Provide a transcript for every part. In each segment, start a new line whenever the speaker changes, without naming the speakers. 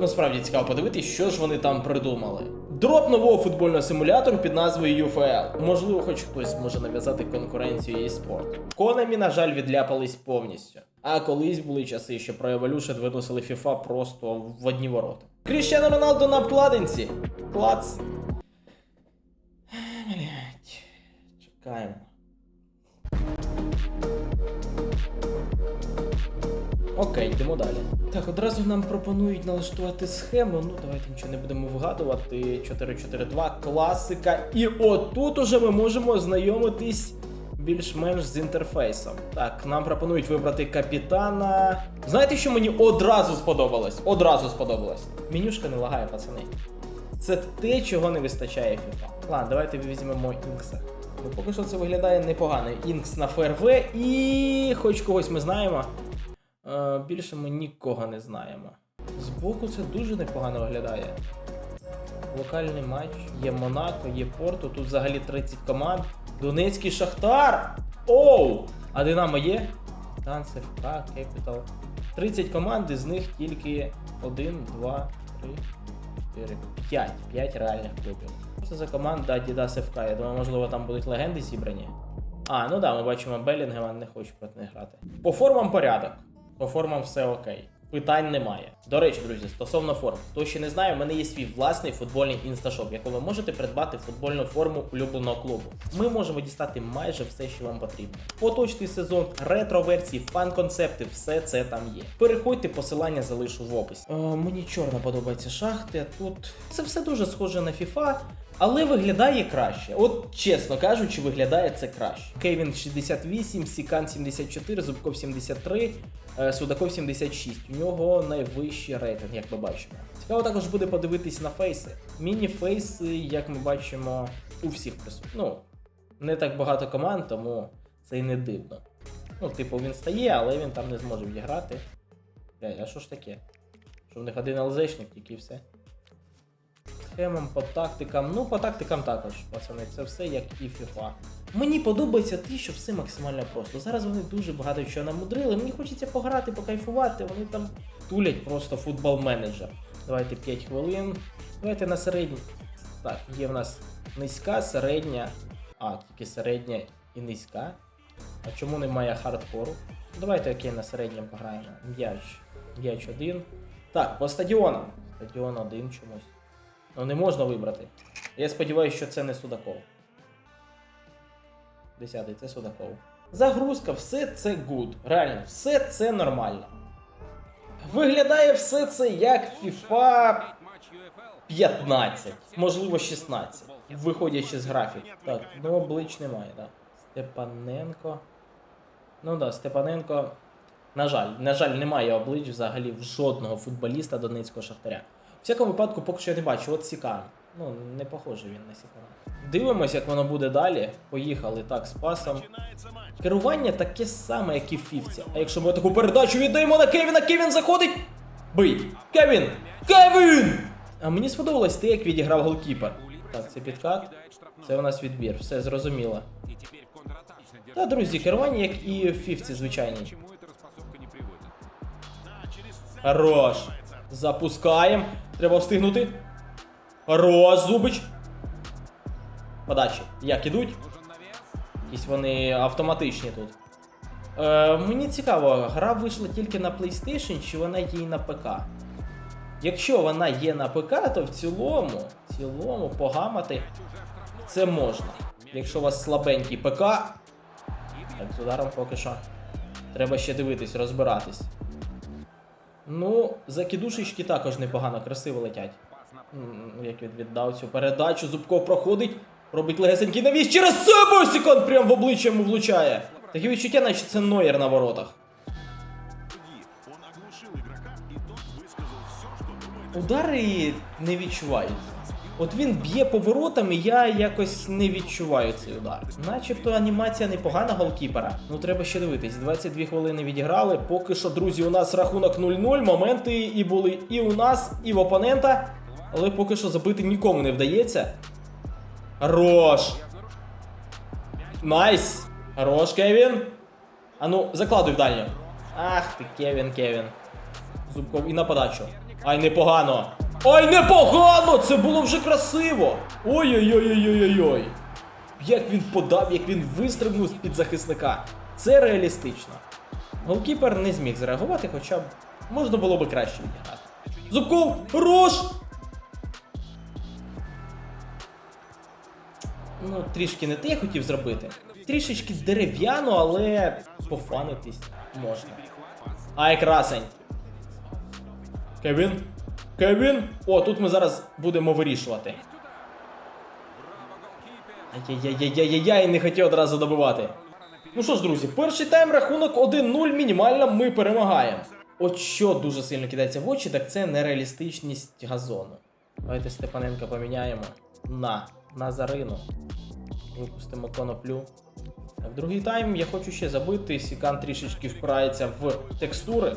Насправді цікаво подивитись, що ж вони там придумали. Дроп нового футбольного симулятору під назвою UFL. Можливо, хоч хтось зможе нав'язати конкуренцію eSport. Konami, на жаль, відляпались повністю. А колись були часи, що про Evolution виносили FIFA просто в одні ворота. Кріщано Роналдо на обкладинці. Клац. Блять. Чекаємо. Окей, йдемо далі. Так, одразу нам пропонують налаштувати схему. Ну, давайте нічого не будемо вгадувати. 4-4-2, класика. І отут уже ми можемо ознайомитись більш-менш з інтерфейсом. Так, нам пропонують вибрати капітана. Знаєте, що мені одразу сподобалось? Одразу сподобалось. Менюшка не лагає, пацани. Це те, чого не вистачає FIFA. Ладно, давайте візьмемо Інкса. Ну, поки що це виглядає непогано. Інкс на ФРВ і хоч когось ми знаємо. Е, більше ми нікого не знаємо. Збоку це дуже непогано виглядає. Локальний матч, є Монако, є Порту, тут взагалі 30 команд. Донецький Шахтар! Оу! А Динамо є? Танц, ФК, Кепітал. 30 команд, із них тільки 1, 2, 3, 4, 5. 5 реальних клубів. Це за команда Adidas FK? Я думаю, можливо, там будуть легенди зібрані. А, ну да, ми бачимо Белінгема, не хочу проти них грати. По формам порядок. По формам все окей. Питань немає. До речі, друзі, стосовно форм, хто ще не знає, в мене є свій власний футбольний інсташоп, в якому ви можете придбати футбольну форму улюбленого клубу. Ми можемо дістати майже все, що вам потрібно. Поточний сезон, ретро-версії, фан-концепти, все це там є. Переходьте, посилання залишу в описі. Е, мені чорно подобається шахти, тут це все дуже схоже на FIFA. Але виглядає краще. От чесно кажучи, виглядає це краще. Кевін 68, Сікан 74, Зубков 73, е, Судаков 76. У нього найвищий рейтинг, як ми бачимо. Цікаво також буде подивитись на фейси. Міні-фейси, як ми бачимо, у всіх присутніх. Ну, не так багато команд, тому це і не дивно. Ну, типу, він стає, але він там не зможе відіграти. Бля, а що ж таке? Що в них один ЛЗшник, тільки все. Схемам, по тактикам. Ну, по тактикам також, пацани, це все як і FIFA. Мені подобається те, що все максимально просто. Зараз вони дуже багато чого намудрили. Мені хочеться пограти, покайфувати. Вони там тулять просто футбол менеджер. Давайте 5 хвилин. Давайте на середній. Так, є в нас низька, середня. А, тільки середня і низька. А чому немає хардкору? Давайте окей, на середньому пограємо. М'яч. М'яч один. Так, по стадіонам. Стадіон один чомусь. Ну не можна вибрати. Я сподіваюся, що це не Судаков. Десятий, це Судаков. Загрузка, все це good. Реально, все це нормально. Виглядає все це як FIFA 15, можливо 16. Виходячи з графік. Так, ну облич немає, так. Степаненко. Ну да, Степаненко. На жаль, на жаль, немає облич взагалі в жодного футболіста Донецького Шахтаря. В випадку, поки що я не бачу. От Сікан. Ну, не похожий він на Сікана. Дивимось, як воно буде далі. Поїхали так з пасом. Керування таке саме, як і в Фіфці. А якщо ми таку передачу віддаємо на Кевіна, Кевін заходить. Бий! Кевін! Кевін! А мені сподобалось те, як відіграв голкіпер. Так, це підкат. Це у нас відбір, все зрозуміло. Та, друзі, керування, як і в Фіфці, звичайній. Хорош. Запускаємо. Треба встигнути. Хорош, Зубич. Подачі. Як ідуть? Якісь вони автоматичні тут. Е, мені цікаво, гра вийшла тільки на PlayStation, чи вона є і на ПК? Якщо вона є на ПК, то в цілому, в цілому погамати це можна. Якщо у вас слабенький ПК. Так, з ударом поки що. Треба ще дивитись, розбиратись. Ну, закидушечки також непогано, красиво летять. Як він віддав цю передачу, Зубков проходить, робить легесенький навіс через себе секунд прям в обличчя йому влучає. Таке відчуття, наче це Нойер на воротах. Удари не відчуваються. От він б'є поворотами, я якось не відчуваю цей удар. Начебто анімація непогана голкіпера. Ну треба ще дивитись. 22 хвилини відіграли. Поки що, друзі, у нас рахунок 0-0. Моменти і були і у нас, і в опонента. Але поки що забити нікому не вдається. Хорош! Найс! Хорош, Кевін! А ну, закладуй в дальню. Ах ти, Кевін, Кевін. Зубков і на подачу. Ай, непогано. Ай, непогано! Це було вже красиво! Ой-ой-ой-ой-ой-ой. Як він подав, як він вистрибнув з-під захисника. Це реалістично. Голкіпер не зміг зреагувати, хоча б можна було би краще відіграти. Зубков! Хорош! Ну, трішки не те я хотів зробити. Трішечки дерев'яно, але пофанитись можна. Ай, красень. Кевін? Кевін? О, тут ми зараз будемо вирішувати. Ай-яй-яй-яй-яй-яй, не хотів одразу добивати. Ну що ж, друзі, перший тайм рахунок 1-0, мінімально ми перемагаємо. От що дуже сильно кидається в очі, так це нереалістичність газону. Давайте Степаненка поміняємо на Назарину. Випустимо коноплю. Так, другий тайм я хочу ще забити. Сікан трішечки впирається в текстури.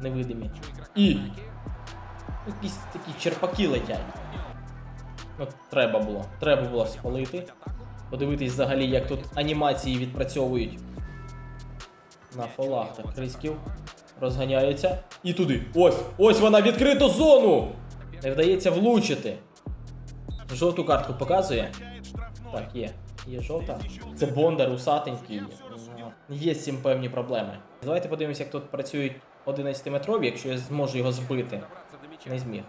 Невидимі. І. Якісь такі черпаки летять. Ну, треба було. Треба було спалити. Подивитись взагалі, як тут анімації відпрацьовують. На фолах так Криськів розганяється. І туди. Ось! Ось вона відкриту зону! Не вдається влучити. Жовту картку показує. Так, є. Є жовта. Це Бондар, усатенький. Є з цим певні проблеми. Давайте подивимося, як тут працюють 11-метрові, якщо я зможу його збити. Не зміг.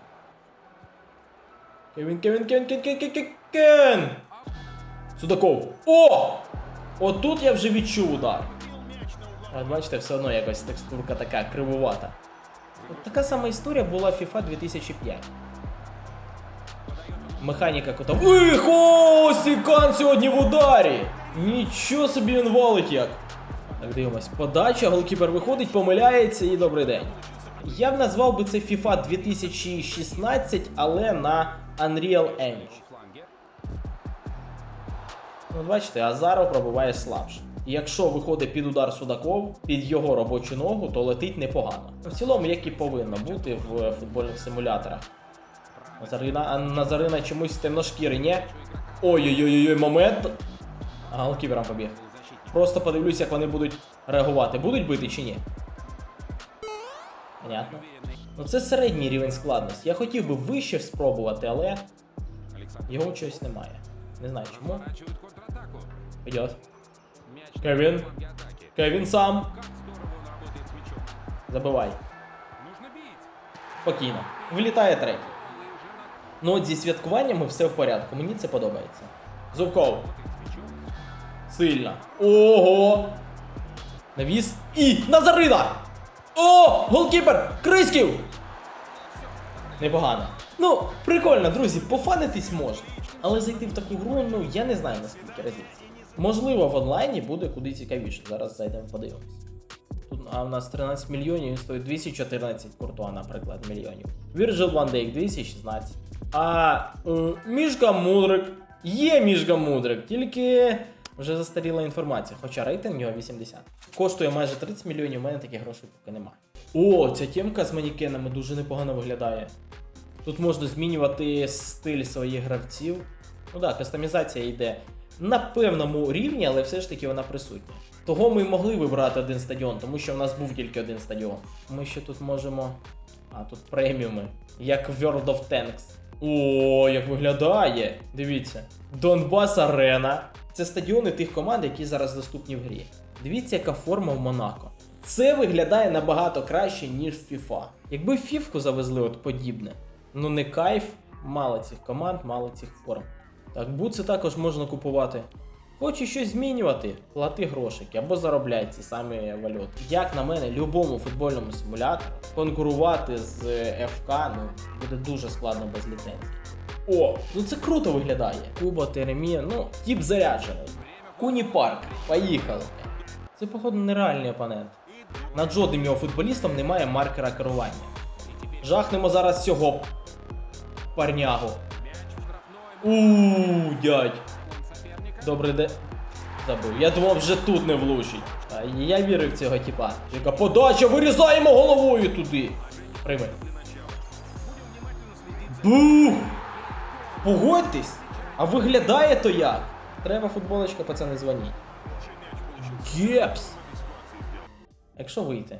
Кевін, Кевін, Кевін, Кевін, Кевін, Кевін! Судаков. О! Отут я вже відчув удар. От бачите, все одно якось текстурка така кривувата. От така сама історія була FIFA 2005. Механіка кота. Вих! Сікан сьогодні в ударі! Нічого собі він валить як. Так, дивимось. Подача, голкіпер виходить, помиляється і добрий день. Я б назвав би це FIFA 2016, але на Unreal Engine. Ну, бачите, Азаров пробиває слабше. Якщо виходить під удар Судаков, під його робочу ногу, то летить непогано. В цілому, як і повинно бути в футбольних симуляторах. Назарина, Назарина чомусь темношкірий, ні? Ой-ой-ой, момент. А голкіпером побіг. Просто подивлюсь, як вони будуть реагувати. Будуть бити чи ні? Понятно. Ну це середній рівень складності. Я хотів би вище спробувати, але його чогось немає. Не знаю чому. Пойдет. Кевін. Кевін сам. Забивай. Спокійно. Влітає третій. Ну от зі святкуваннями все в порядку. Мені це подобається. Зубков. Сильно. Ого! Навіс. І Назарина! О! Голкіпер! Криськів! Непогано. Ну, прикольно, друзі, пофанитись можна. Але зайти в таку гру, ну я не знаю наскільки разів. Можливо, в онлайні буде куди цікавіше. Зараз зайдемо подивимось. Тут а в нас 13 мільйонів, стоїть 214 Куртуа, наприклад, мільйонів. Virgil van Dijk 216. А е, Мішка Мудрик. Є Мішка Мудрик, тільки вже застаріла інформація, хоча рейтинг у нього 80. Коштує майже 30 мільйонів, у мене таких грошей поки немає. О, ця тємка з манікенами дуже непогано виглядає. Тут можна змінювати стиль своїх гравців. Ну так, кастомізація йде на певному рівні, але все ж таки вона присутня. Того ми могли вибрати один стадіон, тому що в нас був тільки один стадіон. Ми ще тут можемо. А, тут преміуми, як World of Tanks. О, як виглядає! Дивіться. Донбас Арена. Це стадіони тих команд, які зараз доступні в грі. Дивіться, яка форма в Монако. Це виглядає набагато краще, ніж в FIFA. Якби фівку завезли от подібне, ну не кайф, мало цих команд, мало цих форм. Так, бутси також можна купувати. Хочеш щось змінювати, плати грошики або заробляй ці самі валюти. Як на мене, любому футбольному симулятору конкурувати з е, ФК ну, буде дуже складно без ліцензії. О, ну це круто виглядає. Куба, Теремія, ну, тіп заряджений. Куні Парк, поїхали. Це, походу, нереальний опонент. Над жодним його футболістом немає маркера керування. Жахнемо зараз цього парнягу. Ууу, дядь. Добрий день. Забив. Я думав, вже тут не влучить. Я вірив в цього типа. Яка подача, вирізаємо головою туди. Прийми. Бух! Погодьтесь! А виглядає то як? Треба футболочка, пацани, дзвоніть. Гепс! Якщо вийти.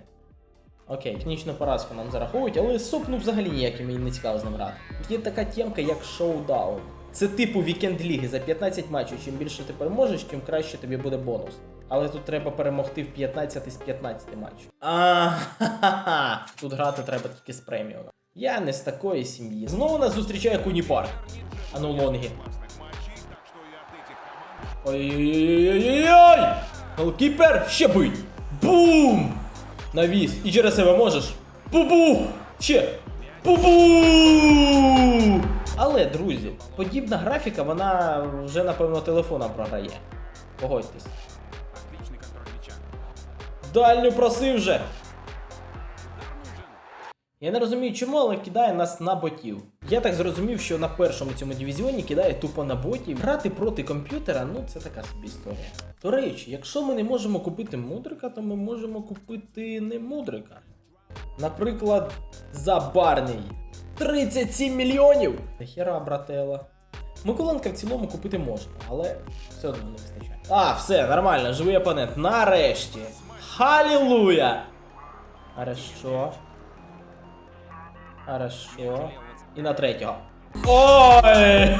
Окей, технічну поразку нам зараховують, але суп ну взагалі ніяким мені не цікаво з ним грати. Є така темка, як шоудаун. Це типу вікенд ліги за 15 матчів. Чим більше ти переможеш, тим краще тобі буде бонус. Але тут треба перемогти в 15 з 15 матчів. А тут грати треба тільки з преміумом. Я не з такої сім'ї. Знову нас зустрічає Куні Парк. А ну лонги.
Классных матчей, так что и от этих команд
Ой-ой-ой-ой-ой! Голкіпер ще бить! Бум! Навіс. І через себе можеш. Бу-бу! Ще! Бу-бу! Але, друзі, подібна графіка, вона вже, напевно, телефоном програє. Погодьтесь.
отличный контроль мяча.
Дальню проси вже! Я не розумію, чому, але кидає нас на ботів. Я так зрозумів, що на першому цьому дивізіоні кидає тупо на ботів. Грати проти комп'ютера, ну це така собі історія. До речі, якщо ми не можемо купити мудрика, то ми можемо купити не мудрика. Наприклад, Забарний. 37 мільйонів! Нахера, братела. Миколенка в цілому купити можна, але все одно не вистачає. А, все, нормально, живий опонент. Нарешті. Халілуя! Хорошо. Хорошо. І на третього. Ой!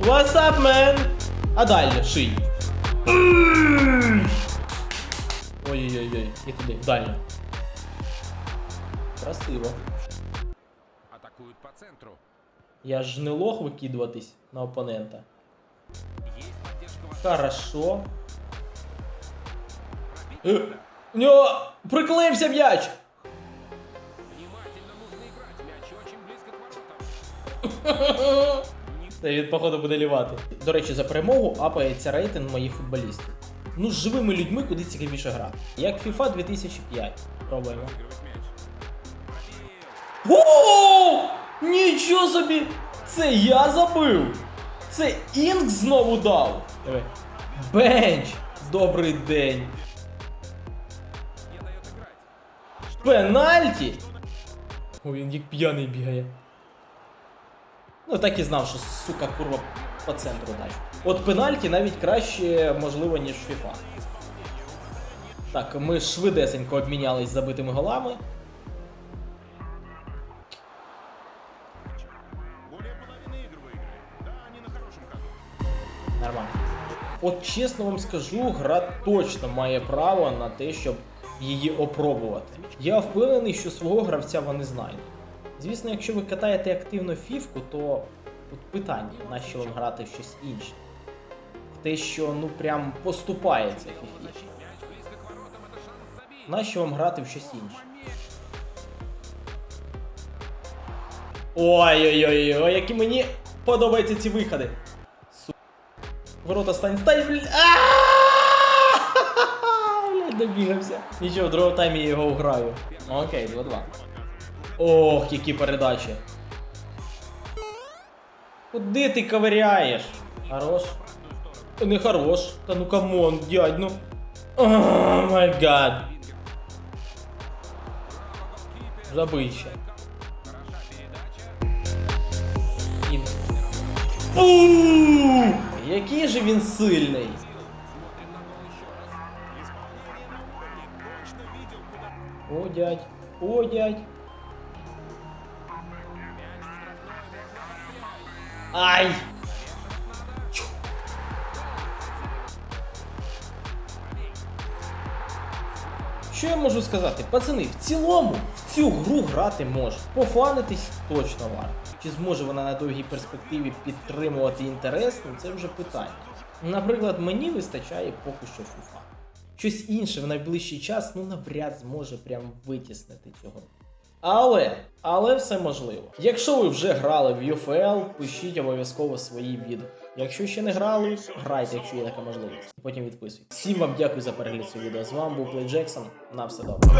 What's up, man? А далі, ший. Ой-ой-ой, і туди, дально. Красиво.
Атакуют по центру.
Я ж не лох викидуватись на опонента. Хорошо. Е, У нього приклеївся м'яч! Він, походу, буде лівати. До речі, за перемогу апається рейтинг моїх футболістів. Ну, з живими людьми куди цікавіше грати. Як FIFA 2005. Пробуємо.
Выигрывать
Нічого собі! Це я забив! Це Інк знову дав! Диви. Бенч! Добрий день! Пенальті! Ой, він як п'яний бігає. Ну, так і знав, що сука курва по центру дай. От пенальті навіть краще, можливо, ніж FIFA. Так, ми швидесенько обмінялись забитими голами. Нормально. От чесно вам скажу, гра точно має право на те, щоб її опробувати. Я впевнений, що свого гравця вони знайдуть. Звісно, якщо ви катаєте активно фівку, то тут питання, на що вам грати в щось інше. В те, що ну прям поступається фіфі. Нащо вам грати в щось інше? Ой-ой-ой, які мені подобаються ці виходи. Су... Ворота стань, стань, бля. А! Ох, які передачі. Куди ти ковиряєш? Хорош. Не хорош. Та ну камон, дядь, ну. О май гад. Забий ще. Який же він сильний. О, дядь, о, дядь. Ай! Що я можу сказати? Пацани, в цілому в цю гру грати можна. Пофанитись точно варто. Чи зможе вона на довгій перспективі підтримувати інтерес, ну це вже питання. Наприклад, мені вистачає поки що FIFA. Щось інше в найближчий час ну навряд зможе прям витіснити цього. Але, але все можливо. Якщо ви вже грали в UFL, пишіть обов'язково свої відео. Якщо ще не грали, грайте, якщо є така можливість. Потім відписуйтесь. Всім вам дякую за перегляд цього відео. З вами був Плей Джексон. На все добре.